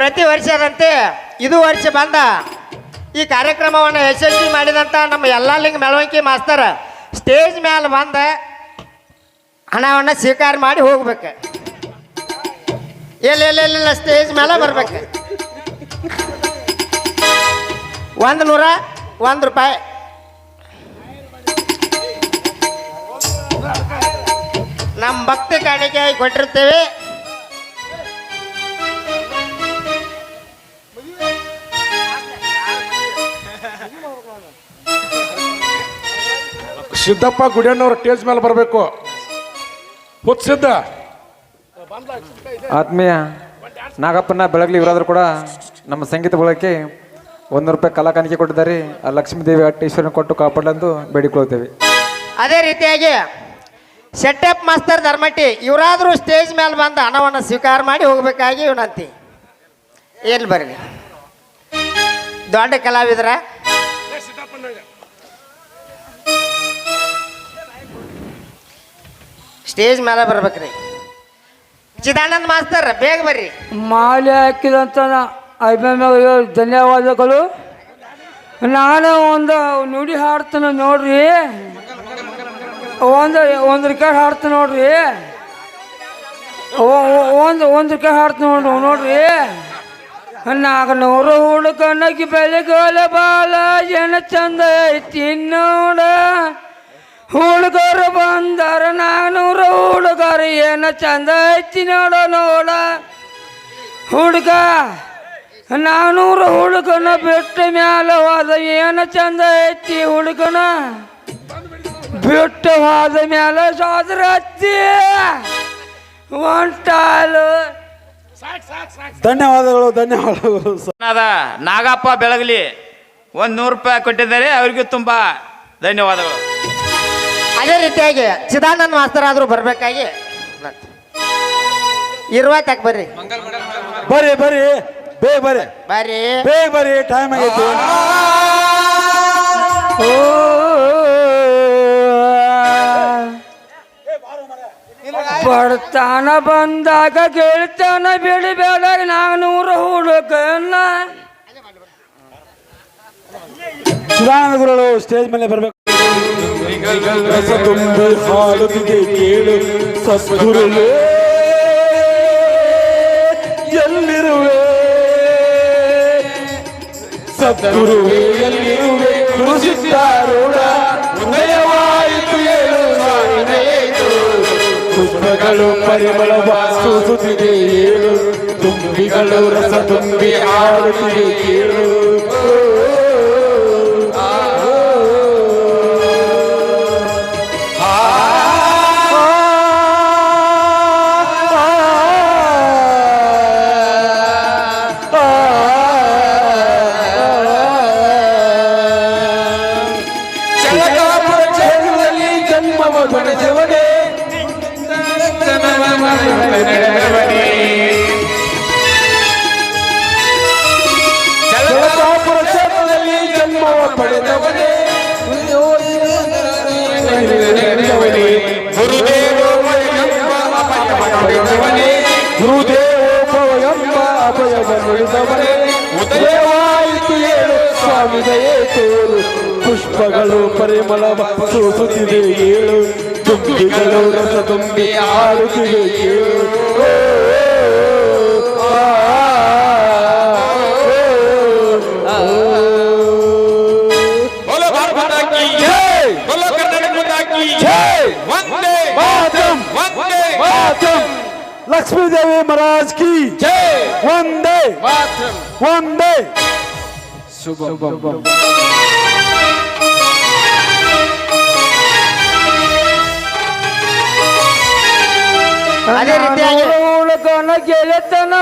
ಪ್ರತಿ ವರ್ಷದಂತೆ ಇದು ವರ್ಷ ಬಂದ ಈ ಕಾರ್ಯಕ್ರಮವನ್ನು ಯಶಸ್ವಿ ಮಾಡಿದಂಥ ನಮ್ಮ ಎಲ್ಲ ಲಿಂಗ ಮೆಳವಂಕಿ ಮಾಸ್ತರ್ ಸ್ಟೇಜ್ ಮೇಲೆ ಬಂದ ಹಣವನ್ನು ಸ್ವೀಕಾರ ಮಾಡಿ ಹೋಗ್ಬೇಕು. ಎಲ್ಲಿ ಇಲ್ಲ ಇಲ್ಲ, ಇಲ್ಲ ಸ್ಟೇಜ್ ಮೇಲೆ ಬರ್ಬೇಕು. ಒಂದು ನೂರ ಒಂದು ರೂಪಾಯಿ. ನಮ್ಮ ಭಕ್ತಿ ಕಾಣಿಕೆ ಕೊಟ್ಟಿರ್ತೇವೆ. ಸಿದ್ದಪ್ಪ ಗುಡಿಯಣ್ಣವ್ರ ಟೇಜ್ ಮೇಲೆ ಬರಬೇಕು. ಹುತ್ ಸಿದ್ಧ. ಆತ್ಮೀಯ ನಾಗಪ್ಪನ ಬೆಳಗ್ಲಿ ಇವರಾದ್ರೂ ಕೂಡ ನಮ್ಮ ಸಂಗೀತ ಬಳಕೆ ಒಂದು ರೂಪಾಯಿ ಕಲಾ ಕಾಣಿಕೆ ಕೊಟ್ಟಿದ್ದಾರೆ. ಆ ಲಕ್ಷ್ಮೀ ದೇವಿ ಅಟ್ಟೇಶ್ವರನ ಕೊಟ್ಟು ಕಾಪಾಡಲೆಂದು ಬೇಡಿಕೊಳ್ತೇವೆ ಅದೇ ರೀತಿಯಾಗಿ ಸೆಟಪ್ ಮಾಸ್ತರ್ ಧರ್ಮಟ್ಟಿ ಇವರಾದರೂ ಸ್ಟೇಜ್ ಮೇಲೆ ಬಂದು ಹಣವನ್ನು ಸ್ವೀಕಾರ ಮಾಡಿ ಹೋಗಬೇಕಾಗಿ ವಿನಂತಿ ಏನು ಬರಲಿ? ದೊಡ್ಡ ಕಲಾವಿದರ. ಸ್ಟೇಜ್ ಮೇಲೆ ಬರ್ಬೇಕ್ರಿ. ಚಿದಾನಂದ್ ಮಾಸ್ತರ್, ಬೇಗ ಬರ್ರಿ. ಮಾಲೆ ಹಾಕಿದಂತ ಅಭಿಮಾನಿಗಳು ಧನ್ಯವಾದಗಳು. ನಾನು ಒಂದು ನುಡಿ ಹಾಡ್ತೀನಿ ನೋಡ್ರಿ. ಒಂದು ಒಂದು ರಿಕಾರ್ಡ್ ಹಾಡ್ತೇನೆ ನೋಡ್ರಿ. ಒಂದು ಒಂದು ರಿಕಾರ್ಡ್ ಹಾಡ್ತೀನಿ ನೋಡ್ರಿ ನೋಡ್ರಿ. ನಾಲ್ಕುನೂರು ಹುಡುಕನಗಿ ಬೆಳಗಾಲ ಬಾಲ ಏನ ಚಂದ ಐತಿ ನೋಡ. ಹುಡುಗರು ಬಂದರ ನಾನೂರು ಹುಡುಗರು ಏನ ಚಂದ ಐತಿ ನೋಡ ನೋಡ. ಹುಡುಗ ನಾನೂರು ಹುಡುಗನ ಬಿಟ್ಟ ಮ್ಯಾಲ ಹೋದ ಏನ ಚಂದ ಐತಿ ಹುಡುಗನ? ಬಿಟ್ಟು ಹೋದ ಮ್ಯಾಲ ಸೋದ್ರ ಹತ್ತಿ. ಒಂಟಾಲು. ಧನ್ಯವಾದಗಳು ಧನ್ಯವಾದಗಳು ಅದ ನಾಗಪ್ಪ ಬೆಳಗಲಿ ಒಂದು ನೂರು ರೂಪಾಯಿ ಕೊಟ್ಟಿದ್ದಾರೆ ಅವರಿಗೂ ತುಂಬ ಧನ್ಯವಾದಗಳು. ಅದೇ ರೀತಿಯಾಗಿ ಚಿದಾನಂದ ಮಾಸ್ತರ್ ಆದರೂ ಬರ್ಬೇಕಾಗಿ. ಇರುವ ತಕ್ ಬರ್ರಿ. ಬರ್ರಿ ಬರ್ರಿ. ಬೇಗ ಬರ್ರಿ. ಬರ್ರಿ. ಬೇಗ ಬರ್ರಿ. ಟೈಮ್ ಆಗೈತಿ ಓ. ಬಡತನ ಬಂದಾಗ ಗೆಳ್ತಾನ ಬಿಡಬೇಡ ನಾನೂರು ಹುಡುಗನ್ನ ಚಿದಾನಂದ ಗುರುಗಳು ಸ್ಟೇಜ್ ಮೇಲೆ ಬರ್ಬೇಕು. ರಸ ತುಂಬಿ ಹಾಡುತ್ತಿದೆ ಕೇಳು ಸದ್ಗುರುವೇ ಎಲ್ಲಿರುವೆ? ಸದ್ಗುರುವೇ, ಎಲ್ಲಿರುವೆ? ಸಿದ್ಧಾರೂಢ ಉದಯವಾಯಿತು ಏಳು ಪುಷ್ಪಗಳು ಪರಿಮಳ ವಾಸಿಸುತ್ತಿದೆ ಏಳು ತುಂಬಿಗಳು ರಸ ತುಂಬಿ ಹಾಡುತ್ತಿದೆ ಕೇಳು. ಚಳಕಾಪುರ ಕ್ಷೇತ್ರದಲ್ಲಿ ಜನ್ಮವ ಪಡೆದವನೇ ಉದಯವಾಯಿತು ಏಳು ಸ್ವಾಮಿ ದಯೇ ತೋರು ಪುಷ್ಪಗಳು ಪರಿಮಳ ಸೂಸುತ್ತಿದೆ ಏಳು ತುಂಬಿಗಳು ರಸ ತುಂಬಿ ಆಡುತ್ತಿದೆ ಏಳು ಓ, ಆ, ಆ, ಆ. ಜೈ! ಜೈ! ಅದೇ ರೀತಿಯಾಗಿ ಹುಡುಗನ ಗೆಳೆತನ